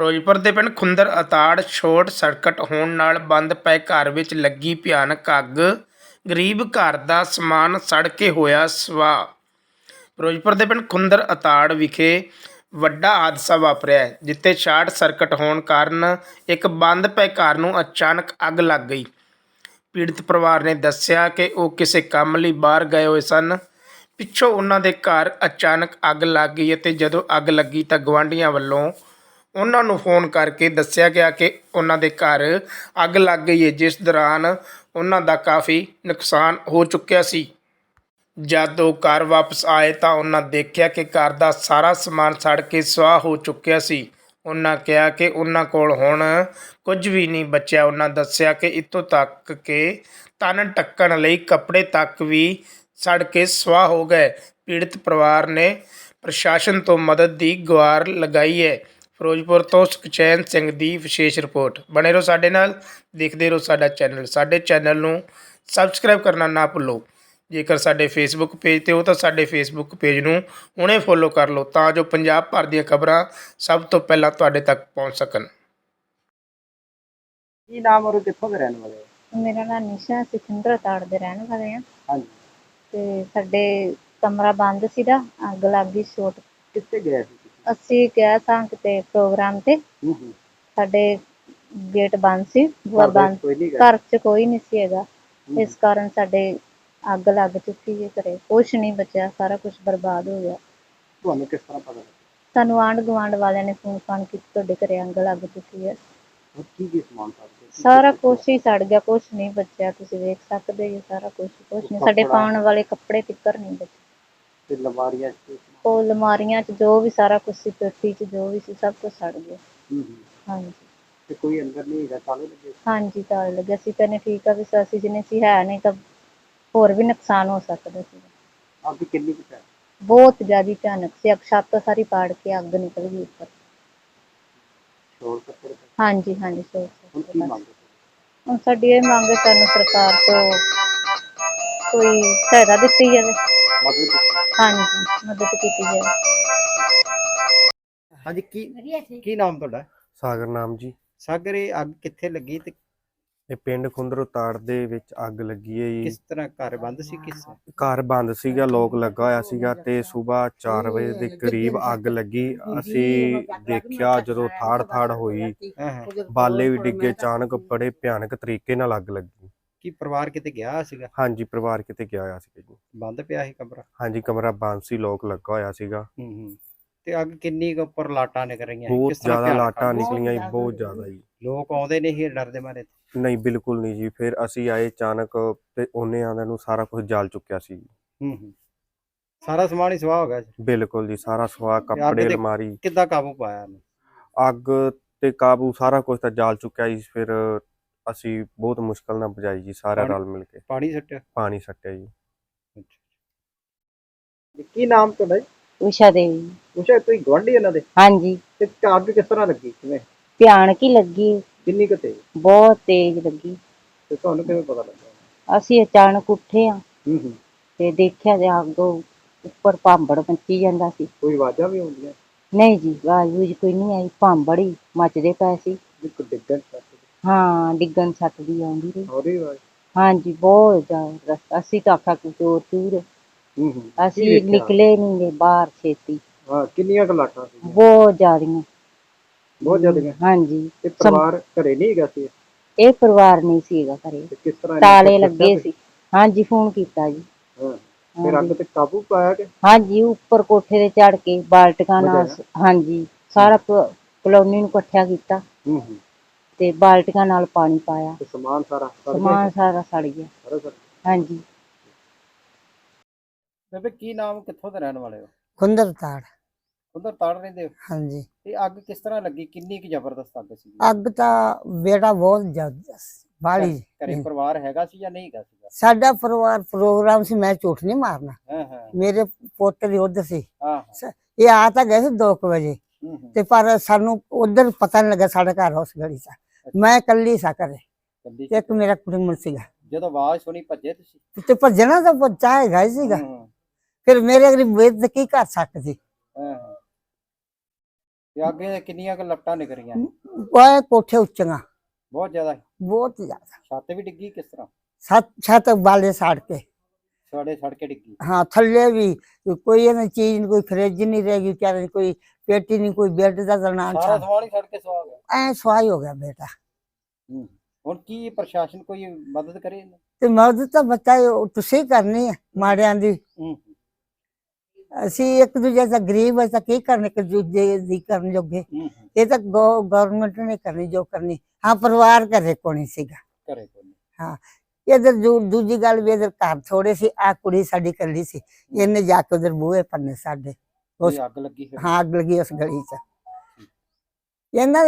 ਫਿਰੋਜ਼ਪੁਰ ਦੇ ਪਿੰਡ ਖੁੰਦਰ ਅਤਾੜ short circuit ਹੋਣ ਨਾਲ ਬੰਦ ਪਏ ਘਰ ਵਿੱਚ ਲੱਗੀ ਭਿਆਨਕ ਅੱਗ। ਗਰੀਬ ਘਰ ਦਾ ਸਮਾਨ ਸੜ ਕੇ ਹੋਇਆ ਸਵਾਹ। ਫਿਰੋਜ਼ਪੁਰ ਦੇ ਪਿੰਡ ਖੁੰਦਰ ਅਤਾੜ ਵਿਖੇ ਵੱਡਾ ਹਾਦਸਾ ਵਾਪਰਿਆ ਜਿੱਥੇ ਸ਼ਾਰਟ ਸਰਕਟ ਹੋਣ ਕਾਰਨ ਇੱਕ ਬੰਦ ਪਏ ਘਰ ਨੂੰ ਅਚਾਨਕ ਅੱਗ ਲੱਗ ਗਈ। ਪੀੜਤ ਪਰਿਵਾਰ ਨੇ ਦੱਸਿਆ ਕਿ ਉਹ ਕਿਸੇ ਕੰਮ ਲਈ ਬਾਹਰ ਗਏ ਹੋਏ ਸਨ। ਪਿੱਛੋਂ ਉਹਨਾਂ ਦੇ ਘਰ ਅਚਾਨਕ ਅੱਗ ਲੱਗ ਗਈ ਅਤੇ ਜਦੋਂ ਅੱਗ ਲੱਗੀ ਤਾਂ ਗਵਾਂਢੀਆਂ ਵੱਲੋਂ ਉਹਨਾਂ ਨੂੰ ਫੋਨ ਕਰਕੇ ਦੱਸਿਆ ਗਿਆ ਕਿ ਉਹਨਾਂ ਦੇ ਘਰ ਅੱਗ ਲੱਗ ਗਈ ਹੈ, ਜਿਸ ਦੌਰਾਨ ਉਹਨਾਂ ਦਾ ਕਾਫੀ ਨੁਕਸਾਨ ਹੋ ਚੁੱਕਿਆ ਸੀ। ਜਦ ਉਹ ਘਰ ਵਾਪਸ ਆਏ ਤਾਂ ਉਹਨਾਂ ਦੇਖਿਆ ਕਿ ਘਰ ਦਾ ਸਾਰਾ ਸਮਾਨ ਸੜ ਕੇ ਸੁਆਹ ਹੋ ਚੁੱਕਿਆ ਸੀ। ਉਹਨਾਂ ਕਿਹਾ ਕਿ ਉਹਨਾਂ ਕੋਲ ਹੁਣ ਕੁਝ ਵੀ ਨਹੀਂ ਬਚਿਆ। ਉਹਨਾਂ ਦੱਸਿਆ ਕਿ ਇੱਥੋਂ ਤੱਕ ਕਿ ਤਨ ਟੱਕਣ ਲਈ ਕੱਪੜੇ ਤੱਕ ਵੀ ਸੜ ਕੇ ਸੁਆਹ ਹੋ ਗਏ। ਪੀੜਤ ਪਰਿਵਾਰ ਨੇ ਪ੍ਰਸ਼ਾਸਨ ਤੋਂ ਮਦਦ ਦੀ ਗੁਹਾਰ ਲਗਾਈ ਹੈ। ਫਿਰੋਜ਼ਪੁਰ ਤੋਂ ਸੁਖਚੈਨ ਸਿੰਘ ਦੀ ਵਿਸ਼ੇਸ਼ ਰਿਪੋਰਟ। ਬਣੇ ਰਹੋ ਸਾਡੇ ਨਾਲ ਦੇਖਦੇ ਰਹੋ ਸਾਡਾ ਚੈਨਲ। ਸਾਡੇ ਚੈਨਲ ਨੂੰ ਸਬਸਕ੍ਰਾਈਬ ਕਰਨਾ ਨਾ ਭੁੱਲੋ। ਜੇਕਰ ਸਾਡੇ ਫੇਸਬੁੱਕ ਪੇਜ ਤੇ ਹੋ ਤਾਂ ਸਾਡੇ ਫੇਸਬੁੱਕ ਪੇਜ ਨੂੰ ਹੁਣੇ ਫੋਲੋ ਕਰ ਲਓ ਤਾਂ ਜੋ ਪੰਜਾਬ ਭਰ ਦੀਆਂ ਖਬਰਾਂ ਸਭ ਤੋਂ ਪਹਿਲਾਂ ਤੁਹਾਡੇ ਤੱਕ ਪਹੁੰਚ ਸਕਣ। ਕੀ ਨਾਮ ਔਰ ਕਿੱਥੋਂ ਦੇ ਰਹਿਣ ਵਾਲੇ ਹੋ? ਮੇਰਾ ਨਾਮ ਨਿਸ਼ਾ ਸਿਕੰਦਰ ਤਾੜ ਦੇ ਰਹਿਣ ਵਾਲੇ ਆ ਹਾਂਜੀ। ਤੇ ਸਾਡੇ ਕਮਰਾ ਬੰਦ ਸੀਗਾ ਅੱਗ ਲੱਗ ਗਈ ਛੋਟ ਕਿੱਥੇ ਗਏ ਸੀ? ਅਸੀਂ ਗਿਆ ਸਾਂ ਕਿਤੇ ਪ੍ਰੋਗਰਾਮ ਤੇ। ਹੂੰ ਹੂੰ। ਸਾਡੇ ਗੇਟ ਬੰਦ ਸੀ। ਬੂਹਾ ਘਰ ਦੇ ਬੰਦ। ਕੋਈ ਨਹੀਂ ਗਿਆ ਘਰ 'ਚ ਕੋਈ ਨਹੀਂ ਸੀ ਹੈਗਾ। ਇਸ ਕਾਰਨ ਸਾਡੇ ਅੱਗ ਲੱਗ ਚੁੱਕੀ ਹੈ ਘਰੇ। ਕੁਛ ਨਹੀਂ ਬਚਿਆ। ਸਾਰਾ ਕੁਝ ਬਰਬਾਦ ਹੋ ਗਿਆ। ਤੁਹਾਨੂੰ ਕਿਸ ਤਰ੍ਹਾਂ ਪਤਾ ਲੱਗਾ ਸਾਨੂੰ ਆਂਢ ਗੁਆਂਢ ਵਾਲਿਆਂ ਨੇ ਫੋਨ ਫਾਨ ਕੀਤਾ ਤੁਹਾਡੇ ਘਰੇ ਅੱਗ ਲੱਗ ਚੁੱਕੀ ਹੈ ਹੋਰ ਕੀ ਕੀ ਸਮਾਨ ਸੜ ਗਿਆ? ਸਾਰਾ ਕੁਝ ਹੀ ਸੜ ਗਿਆ। ਕੁਛ ਨਹੀਂ ਬਚਿਆ। ਤੁਸੀਂ ਵੇਖ ਸਕਦੇ ਹੋ ਸਾਰਾ ਕੁਝ ਕੁਛ ਨਹੀਂ ਸਾਡੇ। ਪਾਉਣ ਵਾਲੇ ਕੱਪੜੇ ਤਿੱਕਰ ਨਹੀਂ ਬਚੇ। ਤੇ ਲਵਾਰੀਆਂ ਚ ਉਹ ਅਲਮਾਰੀਆਂ 'ਚ ਜੋ ਵੀ ਸਾਰਾ ਕੁਝ ਸੀ ਪੇਟੀ 'ਚ ਜੋ ਵੀ ਸੀ ਸਭ ਕੁਝ ਸੜ ਗਿਆ। ਹੂੰ ਹੂੰ। ਹਾਂਜੀ। ਤੇ ਕੋਈ ਅੰਦਰ ਨਹੀਂ ਹੈਗਾ ਤਾਲੇ ਲੱਗੇ ਹਾਂਜੀ ਸੀ। ਕਹਿੰਦੇ ਠੀਕ ਆ ਵੀ ਅਸੀਂ ਜਿਹਨੇ ਸੀ ਹੈ ਨਹੀਂ ਤਾਂ ਹੋਰ ਵੀ ਨੁਕਸਾਨ ਹੋ ਸਕਦਾ ਸੀ। ਅੱਗ ਕਿੰਨੀ ਕੁ ਹੈ ਬਹੁਤ ਜ਼ਿਆਦਾ ਭਿਆਨਕ ਸੀ। ਅੱਗ ਛੱਤ ਸਾਰੀ ਪਾੜ ਕੇ ਅੱਗ ਨਿਕਲ ਗਈ ਉੱਪਰ। ਸ਼ੋਰ ਹਾਂਜੀ ਹਾਂਜੀ ਸੋ ਹੁਣ ਕੀ ਮੰਗ ਹੁਣ ਸਾਡੀ ਇਹ ਮੰਗ ਹੈ ਸਾਨੂੰ ਸਰਕਾਰ ਤੋਂ ਕੋਈ ਸਹਾਇਤਾ ਦਿੱਤੀ ਜਾਵੇ। ਮਦਦ। ਹਾਂਜੀ ਮਦਦ ਕੀਤੀ ਜਾਵੇ ਹਾਂਜੀ ਕੀ ਕੀ ਨਾਮ ਤੁਹਾਡਾ ਸਾਗਰ ਨਾਮ ਜੀ ਸਾਗਰ ਇਹ ਅੱਗ ਕਿੱਥੇ ਲੱਗੀ ਤੇ ਇਹ ਪਿੰਡ ਖੁੰਦਰ ਤਾੜ ਦੇ ਵਿੱਚ ਅੱਗ ਲੱਗੀ ਹੈ ਜੀ ਕਿਸ ਤਰ੍ਹਾਂ ਘਰ ਬੰਦ ਸੀ ਕਿਸ ਘਰ ਬੰਦ ਸੀਗਾ ਲੋਕ ਲੱਗਾ ਹੋਇਆ ਸੀਗਾ ਤੇ ਸਵੇਰ 4 ਵਜੇ ਦੇ ਕਰੀਬ ਅੱਗ ਲੱਗੀ ਅਸੀਂ ਦੇਖਿਆ ਜਦੋਂ ਥਾੜ ਥਾੜ ਹੋਈ ਹਾਂ ਹਾਂ ਬਾਲੇ ਵੀ ਡਿੱਗੇ ਅਚਾਨਕ ਬੜੇ ਭਿਆਨਕ ਤਰੀਕੇ ਨਾਲ ਅੱਗ ਲੱਗੀ ਕੀ ਪਰਿਵਾਰ ਕਿਤੇ ਗਿਆ ਸੀਗਾ? ਹਾਂਜੀ ਪਰਿਵਾਰ ਕਿਤੇ ਗਿਆ ਹੋਇਆ ਸੀਗਾ ਜੀ। ਬੰਦ ਪਿਆ ਸੀ ਕਮਰਾ? ਹਾਂਜੀ ਕਮਰਾ ਬੰਦ ਸੀ ਲੋਕ ਲੱਗਾ ਹੋਇਆ ਸੀਗਾ। ਹੂੰ ਹੂੰ। ਤੇ ਅੱਗ ਕਿੰਨੀ ਕੁ ਉੱਪਰ ਲਾਟਾਂ ਨਿਕਲ ਰਹੀਆਂ ਸੀ? ਬਹੁਤ ਕਿਸ ਤਰ੍ਹਾਂ ਜ਼ਿਆਦਾ ਲਾਟਾਂ ਅੱਗ? ਨਿਕਲੀਆਂ ਜੀ ਬਹੁਤ ਜ਼ਿਆਦਾ ਜੀ। ਲੋਕ ਆਉਂਦੇ ਨਹੀਂ ਸੀ ਡਰਦੇ ਮਾਰੇ ਨਹੀਂ ਬਿਲਕੁਲ ਨਹੀਂ ਜੀ। ਫਿਰ ਅਸੀਂ ਆਏ ਅਚਾਨਕ ਤੇ ਉਹਨੇ ਆਂਦਿਆਂ ਨੂੰ ਸਾਰਾ ਕੁਝ ਜਲ ਚੁੱਕਿਆ ਸੀ ਹੂੰ ਹੂੰ। ਸਾਰਾ ਸਮਾਨ ਹੀ ਸਵਾਹ ਹੋ ਗਿਆ ਸੀ। ਬਿਲਕੁਲ ਜੀ ਸਾਰਾ ਸਵਾ ਕੱਪੜੇ ਤੇ- ਅਲਮਾਰੀ। ਕਿੱਦਾਂ ਕਾਬੂ ਪਾਇਆ ਇਹਨੂੰ ਅੱਗ ਤੇ ਕਾਬੂ ਸਾਰਾ ਕੁਝ ਤਾਂ ਜਾਲ ਚੁੱਕਿਆ ਜੀ। ਫਿਰ ਅਸੀਂ ਬਹੁਤ ਮੁਸ਼ਕਲ ਨਾਲ ਬੁਝਾਈ ਜੀ ਸਾਰਾ ਪਾਣੀ- ਰਲ ਮਿਲ ਕੇ। ਪਾਣੀ ਸੱਟਿਆ? ਪਾਣੀ ਸੱਟਿਆ ਜੀ। ਕੀ ਨਾਮ ਤੁਹਾਡਾ ਜੀ? ਉਸ਼ਾ ਦੇਵੀ। ਉਸ਼ਾ ਤੁਸੀਂ ਗਵਾਂਢੀ ਇਹਨਾਂ ਦੇ? ਹਾਂਜੀ। ਤੇ ਅੱਗ ਕਿਸ ਤਰ੍ਹਾਂ ਲੱਗੀ? ਕਿਵੇਂ? ਭਿਆਨਕ ਹੀ ਲੱਗੀ। ਕਿੰਨੀ ਕੁ ਤੇਜ਼? ਬਹੁਤ ਤੇਜ਼ ਲੱਗੀ। ਤੇ ਤੁਹਾਨੂੰ ਕਿਵੇਂ ਪਤਾ ਲੱਗਾ? ਅਸੀਂ ਅਚਾਨਕ ਉੱਠੇ ਆ ਹੂੰ ਹੂੰ। ਤੇ ਦੇਖਿਆ ਤੇ ਅੱਗ ਉੱਪਰ ਭਾਂਬੜ ਮੱਚੀ ਜਾਂਦਾ ਸੀ। ਕੋਈ ਆਵਾਜ਼ਾਂ ਵੀ ਆਉਂਦੀਆਂ? ਨਹੀਂ ਜੀ ਆਵਾਜ਼ ਵੂਜ ਕੋਈ ਨਹੀਂ ਆਈ। ਭਾਂਬੜ ਹੀ ਮੱਚਦੇ ਪਏ ਸੀ। ਇੱਕ ਡਿੱਗਣ ਤੱਕ ਹਾਂ ਡਿੱਗਣ ਛੱਤ ਦੀ ਆਉਂਦੀ ਰਹੀ। ਹਾਂਜੀ ਬਹੁਤ ਜ਼ਿਆਦਾ। ਅਸੀਂ ਤਾਂ ਆਖਾ ਕਿ ਚੋਰ ਚੂਰ ਹੂੰ। ਹੂੰ ਅਸੀਂ ਵੇਖਿਆ? ਨਿਕਲੇ ਨਹੀਂ ਗੇ ਬਾਹਰ ਛੇਤੀ। ਹਾਂ ਕਿੰਨੀਆਂ ਕੁ ਲਾਟਾਂ ਸੀ? ਬਹੁਤ ਜ਼ਿਆਦੀਆਂ। ਬਹੁਤ ਜ਼ਿਆਦੀਆਂ? ਹਾਂਜੀ। ਤੇ ਪਰਿਵਾਰ ਘਰੇ ਨਹੀਂ ਹੈਗਾ ਸੀ? ਇਹ ਪਰਿਵਾਰ ਨਹੀਂ ਸੀਗਾ ਘਰੇ। ਤੇ ਕਿਸ ਤਰ੍ਹਾਂ ਇਹਨਾਂ ਤਾਲੇ ਨੂੰ ਲੱਗੇ ਸੀ। ਹਾਂਜੀ ਫੋਨ ਕੀਤਾ ਜੀ। ਹਾਂ। ਫਿਰ ਅੱਗ ਤੇ ਕਾਬੂ ਪਾਇਆ ਕਿ? ਹਾਂਜੀ ਉੱਪਰ ਕੋਠੇ ਤੇ ਚੜ ਕੇ ਬਾਲਟੀਆਂ ਨਾਲ? ਹਾਂਜੀ ਸਾਰਾ ਪ- ਕਲੋਨੀ ਨੂੰ ਇਕੱਠਿਆ ਕੀਤਾ। ਹੂੰ ਹੂੰ। ਤੇ ਬਾਲਟੀਆਂ ਨਾਲ ਪਾਣੀ ਪਾਇਆ। ਤੇ ਸਮਾਨ ਸਾਰਾ ਸੜ ਗਿਆ? ਸਮਾਨ ਸਾਰਾ ਸੜ ਗਿਆ। ਸਾਰਾ ਸੜ ਹਾਂਜੀ। ਬੇਬੇ ਕੀ ਨਾਮ ਕਿੱਥੋਂ ਦੇ ਰਹਿਣ ਵਾਲੇ ਹੋ? ਕੁੰਦਰ ਤਾੜ ਉਧਰ ਤਾੜ ਰਹਿੰਦੇ ਹੋ? ਹਾਂਜੀ। ਇਹ ਅੱਗ ਕਿਸ ਤਰ੍ਹਾਂ ਲੱਗੀ? ਕਿੰਨੀ ਕੁ ਜ਼ਬਰਦਸਤ ਅੱਗ ਸੀ? ਅੱਗ ਤਾਂ ਬੇੜਾ ਬਹੁਤ ਜ਼ਿਆਦਾ ਸੀ ਬਾਲੀ ਘਰੇ ਪਰਿਵਾਰ ਹੈਗਾ ਸੀ ਜਾਂ ਨਹੀਂ ਹੈਗਾ ਸੀਗਾ? ਸਾਡਾ ਪਰਿਵਾਰ ਪ੍ਰੋਗਰਾਮ ਸੀ ਮੈਂ ਝੂਠ ਨਹੀਂ ਮਾਰਨਾ। ਹਾਂ ਹਾਂ। ਮੇਰੇ ਪੁੱਤ ਦੀ ਉਧਰ ਸੀ। ਹਾਂ ਇਹ ਆ ਤਾਂ ਗਏ ਸੀ 2 ਵਜੇ। ਹੂੰ ਹੂੰ। ਤੇ ਪਰ ਸਾਨੂੰ ਉਧਰ ਪਤਾ ਨਹੀਂ ਲੱਗਾ ਸਾਡਾ ਘਰ ਉਸ ਗਲੀ ਦਾ ਮੈਂ ਇਕੱਲੀ ਸਾ ਕਰੇ ਗੱਡੀ 'ਚ ਇੱਕ ਮੇਰਾ ਕੁੜਮਣ ਸੀਗਾ। ਜਦੋਂ ਆਵਾਜ਼ ਸੁਣੀ ਭੱਜੇ ਤੁਸੀਂ? ਤੇ ਭੱਜਣਾ ਤਾਂ ਬੱਚਾ ਹੈਗਾ ਹੀ ਸੀਗਾ। ਹੂੰ, ਫਿਰ ਮੇਰੇ ਅਗਲੀ ਵੇਦ ਕੀ ਕਰ ਸਕਦੀ ਹਾਂ ਹਾਂ। ਤੇ ਅੱਗੇ ਕਿੰਨੀਆਂ ਕੁ ਲਪਟਾਂ ਨਿਕਲੀਆਂ? ਉਹ ਕੋਠੇ ਉੱਚੀਆਂ। ਬਹੁਤ ਜ਼ਿਆਦਾ ਬਹੁਤ ਜ਼ਿਆਦਾ। ਛੱਤ ਵੀ ਡਿੱਗੀ ਕਿਸ ਤਰ੍ਹਾਂ? ਛੱਤ ਵਾਲੇ ਸਾੜ ਕੇ। ਸਾਡੇ ਸੜ ਕੇ ਡਿੱਗੀ। ਹਾਂ ਥੱਲੇ ਵੀ ਕੋਈ ਇਹਨਾਂ ਚੀਜ਼ ਨੀ, ਕੋਈ ਫਰਿੱਜ ਨਹੀਂ ਰਹੇਗੀ ਵਿਚਾਰੇ ਕੋਈ ਪੇਟੀ ਨਹੀਂ ਕੋਈ ਬੈੱਡ ਦਾ ਦਰਨਾਨ ਸਾਰਾ ਸਮਾਨ ਹੀ ਸੜ ਕੇ ਸੁਆਹ ਗਿਆ। ਐ ਸਵਾਈ ਹੋ ਗਿਆ ਬੇਟਾ। ਹੂੰ। ਹੁਣ ਕੀ ਪ੍ਰਸ਼ਾਸਨ ਕੋਈ ਮਦਦ ਕਰੇ ਇਹਨੂੰ? ਤੇ ਮਦਦ ਤਾਂ ਬਤਾਏ ਤੁਸੀਂ ਕਰਨੀ ਹੈ ਮਾੜਿਆਂ ਦੀ। ਹੂੰ। ਅਸੀਂ ਇੱਕ ਦੂਜੇ ਦਾ ਗਰੀਬ ਹੈ ਤਾਂ ਕੀ ਕਰਨੇ ਕਿ ਦੂਜੇ ਦੀ ਕਰਨ ਜੋਗੇ? ਹੂੰ ਹੂੰ। ਇਹ ਤਾਂ ਗਵਰਨਮੈਂਟ ਨੇ ਕਰਨੀ ਜੋ ਕਰਨੀ। ਹਾਂ ਪਰਿਵਾਰ ਘਰੇ ਕੋਣੀ ਸੀਗਾ। ਕਰੇ ਕੋਈ ਨੀ। ਇਧਰ ਦੂਜੀ ਗੱਲ ਵੀ ਇਧਰ ਘਰ ਥੋੜੇ ਸੀ ਆ ਕੁੜੀ ਸਾਡੀ ਕੱਲੀ ਸੀ। ਇਹਨੇ ਜਾ ਕੇ ਉਧਰ ਬੂਹੇ ਪੰਨੇ ਸਾਡੇ। ਉਸ ਅੱਗ ਲੱਗੀ ਹਾਂ ਅੱਗ ਲੱਗੀ ਉਸ ਗਲੀ ਚ। ਇਹਨਾਂ